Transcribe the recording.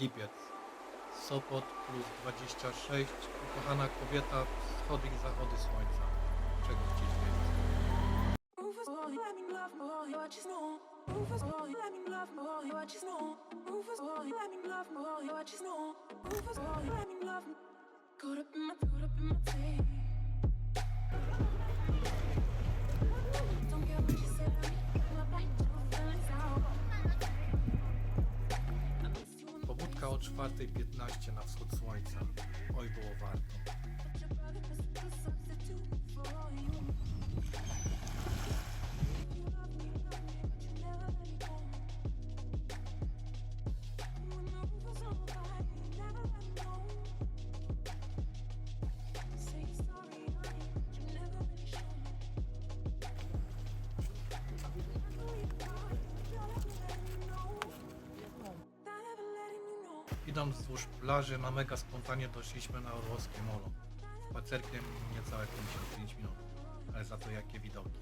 Lipiec. Sopot plus 26. Ukochana kobieta, wschody i zachody słońca. Czego chcieć więcej? Caught up in my, caught up in my tape o 4.15 na wschód słońca. Idąc wzdłuż plaży na mega spontanie doszliśmy na orłowskie molo. Spacerkiem niecałe 55 minut, ale za to jakie widoki.